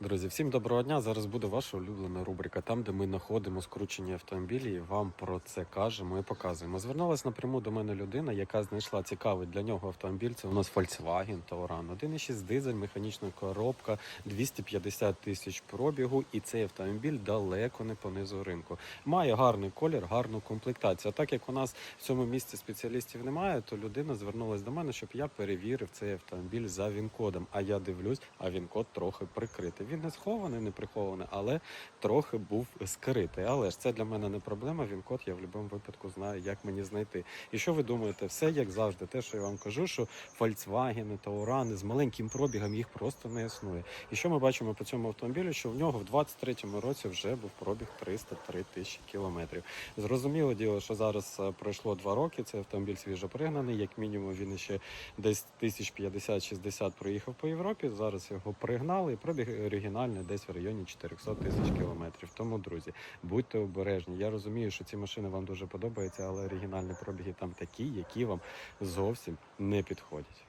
Друзі, всім доброго дня. Зараз буде ваша улюблена рубрика, там, де ми знаходимо скручені автомобілі і вам про це кажемо і показуємо. Звернулась напряму до мене людина, яка знайшла цікавий для нього автомобіль. Це у нас Volkswagen Touran. 1,6 дизель, механічна коробка, 250 тисяч пробігу, і цей автомобіль далеко не понизу ринку. Має гарний колір, гарну комплектацію. А так як у нас в цьому місці спеціалістів немає, то людина звернулась до мене, щоб я перевірив цей автомобіль за він-кодом. А я дивлюсь, а він-код трохи прикритий. Він не схований, не прихований, але трохи був скритий. Але ж це для мене не проблема. Він-код я в будь-якому випадку знаю, як мені знайти. І що ви думаєте? Все як завжди, те, що я вам кажу, що Volkswagen, Таурани з маленьким пробігом їх просто не існує. І що ми бачимо по цьому автомобілю? Що в нього в 23-му році вже був пробіг 303 тисячі кілометрів. Зрозуміло діло, що зараз е, пройшло два роки. Цей автомобіль свіжопригнаний. Як мінімум, він ще десь тисяч 50-60 проїхав по Європі. Зараз його пригнали, і пробіг оригінальний десь в районі 400 тисяч кілометрів. Тому, друзі, будьте обережні. Я розумію, що ці машини вам дуже подобаються, але оригінальні пробіги там такі, які вам зовсім не підходять.